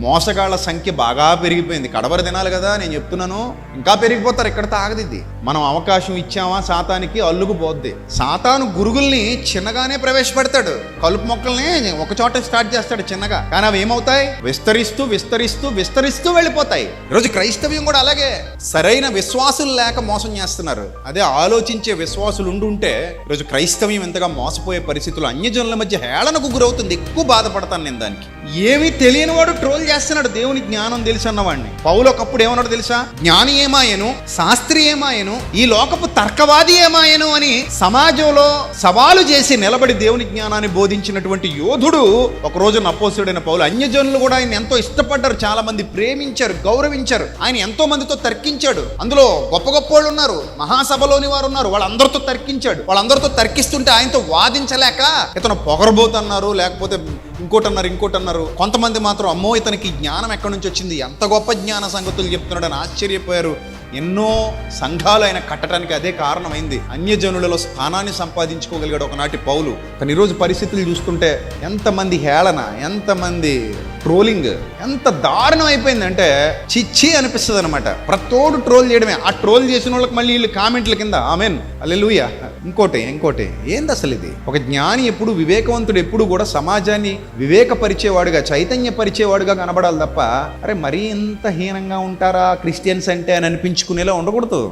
మోసగాళ్ళ సంఖ్య బాగా పెరిగిపోయింది. కడవర దినాలు కదా నేను చెప్తున్నాను. ఇంకా పెరిగిపోతారు ఇక్కడ తాగది ఇది మనం అవకాశం ఇచ్చామా సాతానికి? అల్లుకుపోద్ది సాతాను గురుగుల్ని చిన్నగానే ప్రవేశపెడతాడు. కలుపు మొక్కల్ని ఒక చోట స్టార్ట్ చేస్తాడు చిన్నగా. కానీ అవి ఏమవుతాయి? విస్తరిస్తూ విస్తరిస్తూ విస్తరిస్తూ వెళ్ళిపోతాయి. ఈరోజు క్రైస్తవ్యం కూడా అలాగే. సరైన విశ్వాసులు లేక మోసం చేస్తున్నారు. అదే ఆలోచించే విశ్వాసులు ఉండుంటే ఈరోజు క్రైస్తవ్యం ఎంతగా మోసపోయే పరిస్థితులు అన్యజనుల మధ్య హేళనకు గురవుతుంది. ఎక్కువ బాధపడతాను నేను దానికి. ఏమీ తెలియని వాడు ట్రోల్ చేస్తున్నాడు? దేవుని జ్ఞానం తెలుసు అన్నవాడిని పౌలు ఒకప్పుడు ఏమన్నాడు తెలుసా? జ్ఞాని ఏమాయను శాస్త్రి ఏమాయను ఈ లోకపు తర్కవాది ఏమాయను అని సమాజంలో సవాలు చేసి నిలబడి దేవుని జ్ఞానాన్ని బోధించినటువంటి యోధుడు ఒక రోజు నపోసుడైన పౌలు. అన్యజనులు కూడా ఆయన ఎంతో ఇష్టపడ్డారు. చాలా మంది ప్రేమించారు గౌరవించారు. ఆయన ఎంతో మందితో తర్కించాడు. అందులో గొప్ప గొప్ప వాళ్ళు ఉన్నారు. మహాసభలోని వారు ఉన్నారు. వాళ్ళందరితో తర్కించాడు. వాళ్ళందరితో తర్కిస్తుంటే ఆయనతో వాదించలేక ఇతను పొగరబోతన్నారు లేకపోతే ఇంకోటి అన్నారు ఇంకోటి అన్నారు కొంతమంది మాత్రం అమ్మో ఇతనికి జ్ఞానం ఎక్కడి నుంచి వచ్చింది? ఎంత గొప్ప జ్ఞాన సంగతులు చెప్తున్నాడని ఆశ్చర్యపోయారు. ఎన్నో సంఘాలు ఆయన కట్టడానికి అదే కారణమైంది. అన్యజనులలో స్థానాన్ని సంపాదించుకోగలిగాడు ఒకనాటి పౌలు. కానీ ఈరోజు పరిస్థితులు చూస్తుంటే ఎంతమంది హేళన ఎంతమంది ట్రోలింగ్ ఎంత దారుణం అయిపోయిందంటే చిచ్చి అనిపిస్తుంది అనమాట ప్రతోడు ట్రోల్ చేయడమే. ఆ ట్రోల్ చేసిన వాళ్ళకి మళ్ళీ వీళ్ళు కామెంట్ల కింద ఆమెన్ అల్లెలుయ ఇంకోటి ఇంకోటి. ఏంది అసలు ఇది? ఒక జ్ఞాని ఎప్పుడు వివేకవంతుడు ఎప్పుడు కూడా సమాజాన్ని వివేకపరిచేవాడుగా చైతన్యపరిచేవాడుగా కనబడాలి తప్ప అరే మరీ ఇంత హీనంగా ఉంటారా క్రిస్టియన్స్ అంటే అని అనిపించుకునేలా ఉండకూడదు.